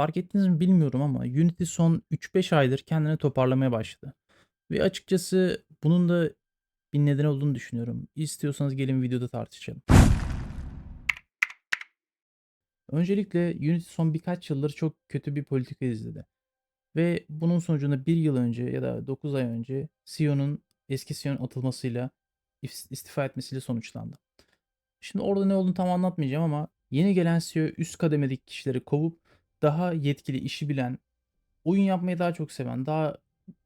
Fark ettiniz mi bilmiyorum ama Unity son 3-5 aydır kendini toparlamaya başladı. Ve açıkçası bunun da bir nedeni olduğunu düşünüyorum. İstiyorsanız gelin videoda tartışalım. Öncelikle Unity son birkaç yıldır çok kötü bir politika izledi. Ve bunun sonucunda bir yıl önce ya da 9 ay önce CEO'nun eski CEO'nun atılmasıyla is- istifa etmesiyle sonuçlandı. Şimdi orada ne olduğunu tam anlatmayacağım ama yeni gelen CEO üst kademedeki kişileri kovup daha yetkili, işi bilen, oyun yapmayı daha çok seven, daha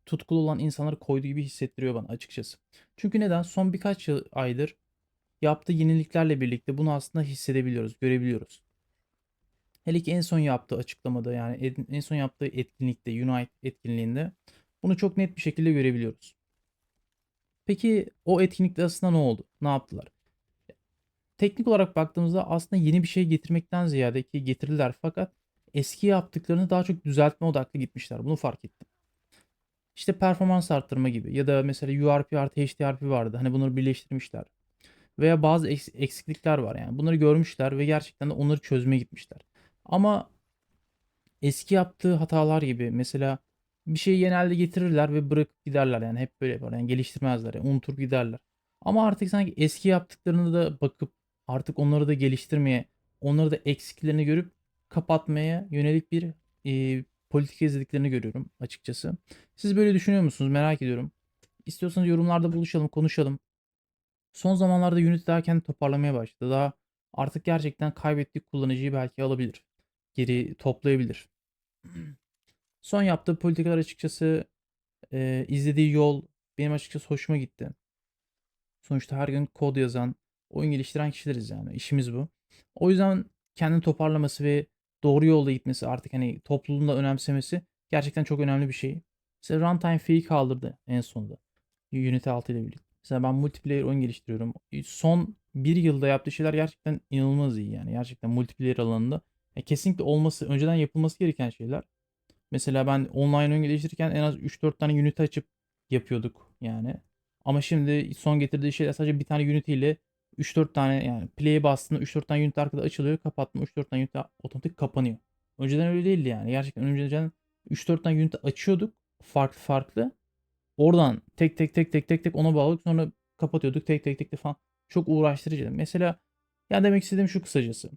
tutkulu olan insanları koyduğu gibi hissettiriyor bana açıkçası. Çünkü neden? Son birkaç yıl aydır yaptığı yeniliklerle birlikte bunu aslında hissedebiliyoruz, görebiliyoruz. Hele ki en son yaptığı açıklamada yani en- son yaptığı etkinlikte, Unite etkinliğinde bunu çok net bir şekilde görebiliyoruz. Peki o etkinlikte aslında ne oldu? Ne yaptılar? Teknik olarak baktığımızda aslında yeni bir şey getirmekten ziyade ki getirdiler fakat eski yaptıklarını daha çok düzeltme odaklı gitmişler. Bunu fark ettim. İşte performans arttırma gibi ya da mesela URP artı HDRP vardı. Hani bunları birleştirmişler. Veya bazı eks- eksiklikler var yani. Bunları görmüşler ve gerçekten de onları çözmeye gitmişler. Ama eski yaptığı hatalar gibi mesela bir şeyi genelde getirirler ve bırakıp giderler yani hep böyle yapar yani geliştirmezler yani unutur giderler. Ama artık sanki eski yaptıklarını da bakıp artık onları da geliştirmeye, onları da eksiklerini görüp kapatmaya yönelik bir e, politika izlediklerini görüyorum açıkçası. Siz böyle düşünüyor musunuz? Merak ediyorum. İstiyorsanız yorumlarda buluşalım, konuşalım. Son zamanlarda Unity daha kendini toparlamaya başladı. Daha artık gerçekten kaybettiği kullanıcıyı belki alabilir. Geri toplayabilir. Son yaptığı politikalar açıkçası e, izlediği yol benim açıkçası hoşuma gitti. Sonuçta her gün kod yazan, oyun geliştiren kişileriz yani. İşimiz bu. O yüzden kendini toparlaması ve doğru yolda gitmesi artık hani topluluğun önemsemesi gerçekten çok önemli bir şey. Mesela runtime fee'yi kaldırdı en sonunda. Unity 6 ile birlikte. Mesela ben multiplayer oyun geliştiriyorum. Son bir yılda yaptığı şeyler gerçekten inanılmaz iyi yani. Gerçekten multiplayer alanında. Ya kesinlikle olması, önceden yapılması gereken şeyler. Mesela ben online oyun geliştirirken en az 3-4 tane Unity açıp yapıyorduk yani. Ama şimdi son getirdiği şey sadece bir tane Unity ile 3-4 tane yani play'e bastığında 3-4 tane Unity arkada açılıyor. Kapattım 3-4 tane Unity otomatik kapanıyor. Önceden öyle değildi yani. Gerçekten önceden 3-4 tane Unity açıyorduk. Farklı farklı. Oradan tek tek tek tek tek tek ona bağladık. Sonra kapatıyorduk tek tek tek de falan. Çok uğraştırıcı. Mesela ya demek istediğim şu kısacası.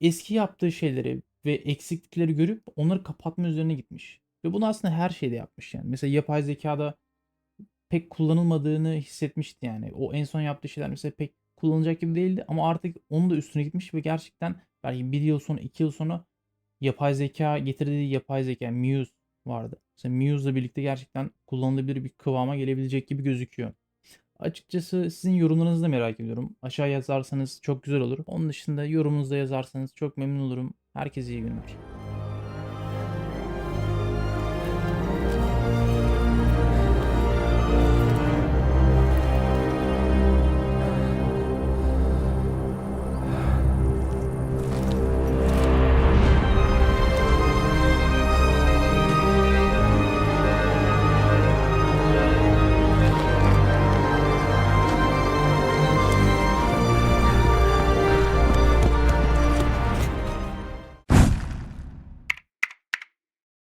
Eski yaptığı şeyleri ve eksiklikleri görüp onları kapatma üzerine gitmiş. Ve bunu aslında her şeyde yapmış yani. Mesela yapay zekada pek kullanılmadığını hissetmişti yani. O en son yaptığı şeyler mesela pek kullanılacak gibi değildi ama artık onun da üstüne gitmiş ve gerçekten belki bir yıl sonra iki yıl sonra yapay zeka getirdiği yapay zeka Muse vardı. Mesela Muse'la birlikte gerçekten kullanılabilir bir kıvama gelebilecek gibi gözüküyor. Açıkçası sizin yorumlarınızı da merak ediyorum. Aşağı yazarsanız çok güzel olur. Onun dışında yorumunuzu da yazarsanız çok memnun olurum. Herkese iyi günler.